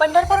पंढरपूर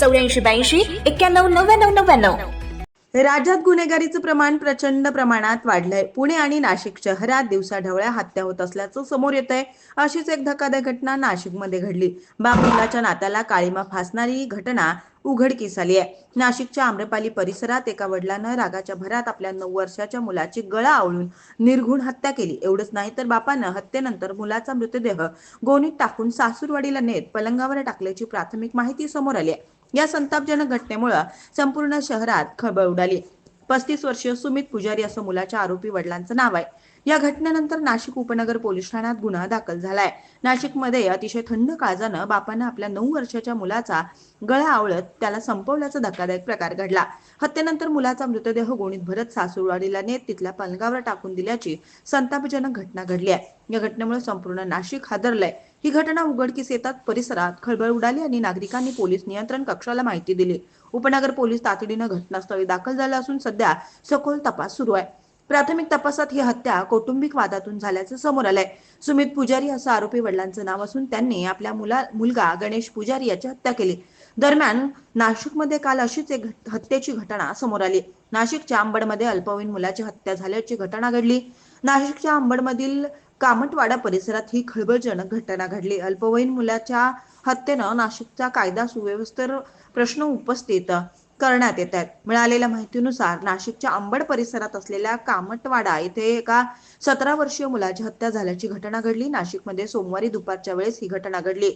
चौऱ्याऐंशी ब्याऐंशी एक्क्याण्णव नव्याण्णव नव्याण्णव राज्यात गुन्हेगारीचं प्रमाण प्रचंड प्रमाणात वाढलंय. पुणे आणि नाशिक शहरात दिवसाढवळ्या हत्या होत असल्याचं समोर येत आहे अशीच एक धक्कादायक घटना नाशिकमध्ये घडली. बाप मुलाच्या नात्याला काळीमा फासणारी घटना उघडकीस आली आहे. नाशिकच्या आम्रपाली परिसरात एका वडिलानं रागाच्या भरात आपल्या नऊ वर्षाच्या मुलाची गळा आवळून निर्घुण हत्या केली. एवढंच नाही तर बापानं हत्येनंतर मुलाचा मृतदेह गोणीत टाकून सासूरवाडीला नेत पलंगावर टाकल्याची प्राथमिक माहिती समोर आली आहे. या संतापजनक घटनेमुळे संपूर्ण शहरात खळबळ उडाली. पस्तीस वर्षीय सुमित पुजारी असं मुलाच्या आरोपी वडिलांचं नाव आहे. या घटनेनंतर नाशिक उपनगर पोलीस ठाण्यात गुन्हा दाखल झालाय. नाशिकमध्ये अतिशय थंड काळजानं बापानं आपल्या नऊ वर्षाच्या मुलाचा गळा आवळत त्याला संपवल्याचा धक्कादायक प्रकार घडला. हत्येनंतर मुलाचा मृतदेह गोणीत भरत सासूरवाडीला नेत तिथल्या पलंगावर टाकून दिल्याची संतापजनक घटना घडली आहे. या घटनेमुळे संपूर्ण नाशिक हादरलंय. ही घटना उघडकीस येतात परिसरात खळबळ उडाली आणि नागरिकांनी पोलीस नियंत्रण कक्षाला माहिती दिली. उपनगर पोलीस तातडीनं घटनास्थळी दाखल झाला असून सध्या सखोल तपास सुरू आहे. प्राथमिक तपासात ही हत्या कौटुंबिक वादातून झाल्याचं समोर आलंय. सुमित पुजारी असं आरोपी वडिलांचं नाव असून त्यांनी आपल्या मुला मुलगा गणेश पुजारी याची हत्या केली. दरम्यान नाशिकमध्ये काल अशीच एक हत्येची घटना समोर आली. नाशिकच्या अंबडमध्ये अल्पवयीन मुलाची हत्या झाल्याची घटना घडली. नाशिकच्या अंबडमधील कामटवाडा परिसरात ही खळबळजनक घटना घडली. अल्पवयीन मुलाच्या हत्येनं नाशिकचा कायदा सुव्यवस्थेवर प्रश्न उपस्थित करण्यात येत आहेत. मिळालेल्या माहितीनुसार नाशिकच्या अंबड परिसरात असलेल्या कामटवाडा येथे एका सतरा वर्षीय मुलाची हत्या झाल्याची घटना घडली. नाशिकमध्ये सोमवारी दुपारच्या वेळेस ही घटना घडली.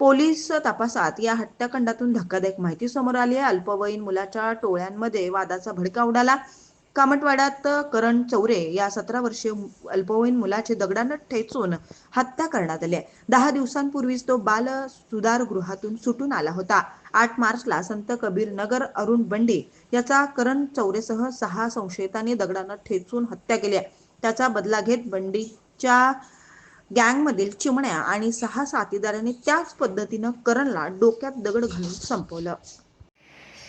पोलीस तपासात या हत्याकांडातून धक्कादायक माहिती समोर आली आहे. अल्पवयीन मुलाच्या टोळ्यांमध्ये वादाचा भडका उडाला. कामटवाड्यात करण चौरे या सतरा वर्षीय अल्पवयीन मुलाचे दगडानं ठेचून हत्या करण्यात आली आहे. दहा दिवसांपूर्वीच तो बाल सुधार गृहातून सुटून आला होता. आठ मार्चला संत कबीर नगर अरुण बंडी याचा करण चौरेसह सहा संशयितांनी दगडानं ठेचून हत्या केली आहे. त्याचा बदला घेत बंडीच्या गँगमधील चिमण्या आणि सहा साथीदारांनी त्याच पद्धतीनं करणला डोक्यात दगड घालून संपवलं.